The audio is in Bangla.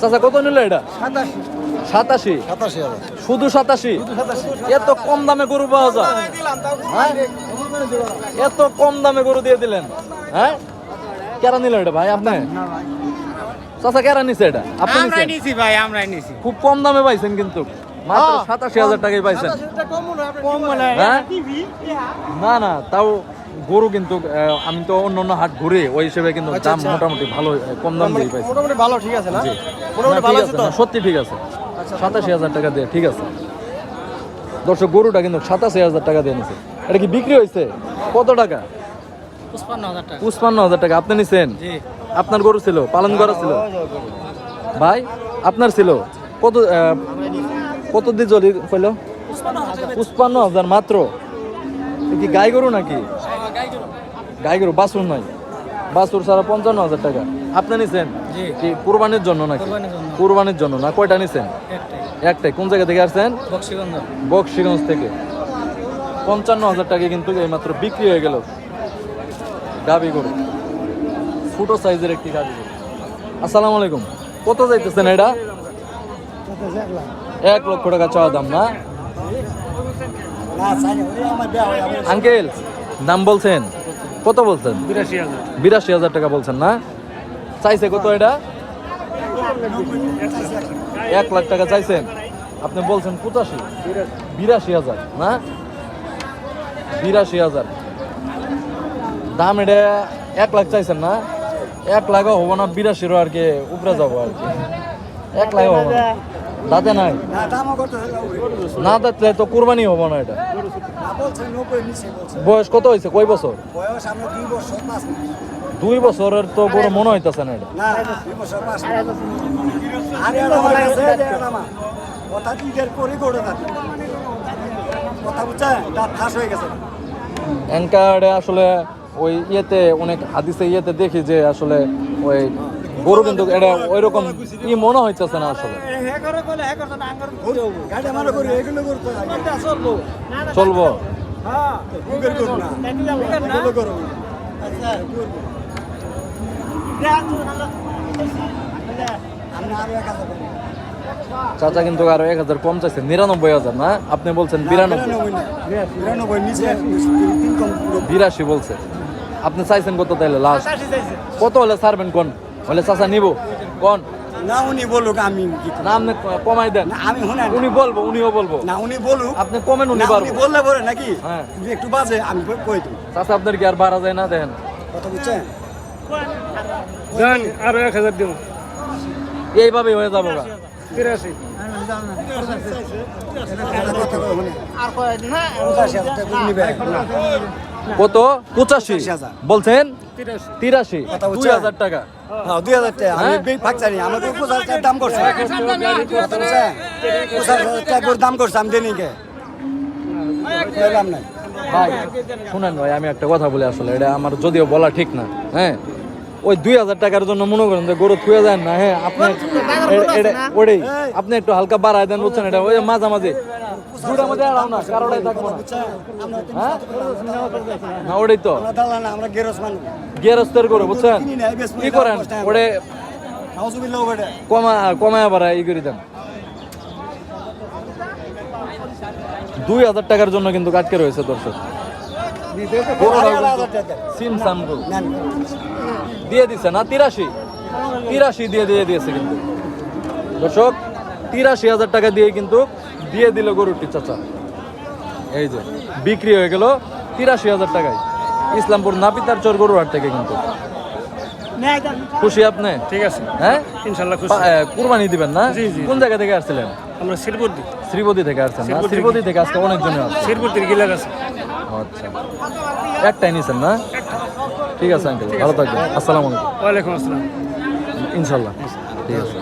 চাচা কত নিল এটা? সাতাশি। সাতাশি? শুধু সাতাশি? এত কম দামে গরু পাওয়া যায়। হ্যাঁ? এত কম দামে গরু দিয়ে দিলেন হ্যাঁ? কেরা নিল এটা ভাই আপনি? চাচা কেরা নিছে এটা? আপনি নিছি ভাই আমরা নিছি। খুব কম দামে পাইছেন কিন্তু। মাত্র সাতাশি হাজার টাকায় পাইছেন। হ্যাঁ? না না তাও গরু কিন্তু আহ, আমি তো অন্য অন্য হাট ঘুরে ওই হিসেবে কিন্তু দাম মোটামুটি ভালো কম দাম দিয়ে পাইছি। মোটামুটি ভালো ঠিক আছে না? জি। মোটামুটি ভালো ঠিক আছে তো? না, সত্যি ঠিক আছে। সাতাশি হাজার টাকা দিয়ে ঠিক আছে। দর্শক গরুটা কিন্তু সাতাশি হাজার টাকা দিয়ে নিছে। এটা কি বিক্রি হয়েছে কত টাকা? পঁচপান্ন হাজার টাকা। পুষ্পান্ন হাজার টাকা। আপনি নিছেন? আপনার গরু ছিল পালন করা ছিল? ভাই আপনার ছিল? কত আহ, কত দিয়ে জলি পেল পুষ্পান্ন হাজার। মাত্র? কি গাই গরু নাকি? গাই গরু বাছুর নাই বাছুর সারা পঞ্চান্ন হাজার টাকা। আপনি নিছেন? জি। কি কুরবানির জন্য নাকি? কুরবানির জন্য। না কয়টা নিছেন? একটাই। একটাই। কোন জায়গা থেকে আসছেন? বক্সিগঞ্জ। থেকে। পঞ্চান্ন হাজার টাকা কিন্তু এইমাত্র বিক্রি হয়ে গেল। গাবি গরু। ছোট সাইজের একটি গাবি গরু। আসসালামু আলাইকুম। কত যাইতেছেন এটা? এক লক্ষ টাকা চাওয়া দাম না? আঙ্কেল দাম বলছেন? কত বলছেন? বিরাশি হাজার। টাকা বলছেন না? চাইছে কত এটা? এক লাখ টাকা চাইছেন। আপনি বলছেন পঁচাশি। বিরাশি হাজার না? বিরাশি হাজার। দাম এটা এক লাখ চাইছেন না? এক লাখও হব না বিরাশিরও আর কি উপরে যাব আর কি। এক লাখ হব না। দাঁতে নাই? না দাঁতলে তো কুরবানি হব না এটা। বয়স কত হয়েছে? কয় বছর? দুই বছরের তো বড় মনে হইতেছে না এটা। অ্যাঙ্কারে আসলে ওই ইয়েতে অনেক হাদিসে ইয়েতে দেখি যে আসলে ওই গরু কিন্তু এটা ওই রকম ই মনে হইতেছে না আসলে চলবো আচ্ছা। চাচা কিন্তু আরও এক হাজার কম চাইছে নিরানব্বই হাজার না আপনি বলছেন বিরানব্বই বিরাশি বলছে আপনি চাইছেন কত তাইলে লাস্ট কত হলে ছাড়বেন কোন হলে চাচা নিব। কোন? না উনি বলুক আমি কি না আপনি কমাই দেন। না আমি শুনেন। উনি বলব উনিও বলব। না উনি বলুক। আপনি কমেন উনি পারব উনি বললে পরে নাকি? হ্যাঁ। একটু বাজে আমি কই দিই চাচা আপনার কি আর বাড়া যায় না? দেখেন। কথা বুঝছেন? দেন আরও এক হাজার দেবো। এইভাবেই হয়ে যাব। তিরাশি। কত? পঁচাশি। বলছেন? তিরাশি। দুই হাজার টাকা। হ্যাঁ দুই হাজার টাকা। আমি হ্যাঁ? টাকার দাম করছে। হাজার দাম করছে আমি ভাই শুনেন ভাই আমি একটা কথা বলি আসলে এটা আমার যদিও বলা ঠিক না হ্যাঁ? ওই দুই হাজার টাকার জন্য মনে করেন যে গরু থুয়ে যান না হ্যাঁ আপনি এটা ওটাই আপনি একটু হালকা বাড়ায় দেন বুঝছেন এটা? ওই মাঝামাঝি। না হ্যাঁ? না ওটাই তো। আমরা দালাল না আমরা গেরস মানুষ। গেরস্তের করে বুঝছেন? কি করেন? কমা কমায় ই করে দেন। দুই হাজার টাকার জন্য কিন্তু আটকে রয়েছে দর্শক। আড়াই হাজার টাকা দেন। সিম সাম গরু। দিয়ে দিছে না তিরাশি তিরাশি দিয়ে দিয়ে দিয়েছে কিন্তু দর্শক তিরাশি হাজার টাকা দিয়ে কিন্তু দিয়ে দিল গরুটি চাচা এই যে বিক্রি হয়ে গেল তিরাশি হাজার টাকায় ইসলামপুর নাপিতার চর গরুর হাট থেকে কিন্তু খুশি আপনি ঠিক আছে হ্যাঁ ইনশাল্লাহ কুরবানি দিবেন না। কোন জায়গা থেকে আসছিলেন আমরা শিরপুর দিই শ্রীপতি থেকে আসছেন শ্রীপতি। শ্রীপতি থেকে আজকে অনেকজনে দিকে গিলার আছে আচ্ছা। একটাই নিয়েছেন না? ঠিক আছে আঙ্কেল ভালো থাকবেন। আসসালামু আসসালাম। ইনশাল্লাহ ঠিক আছে।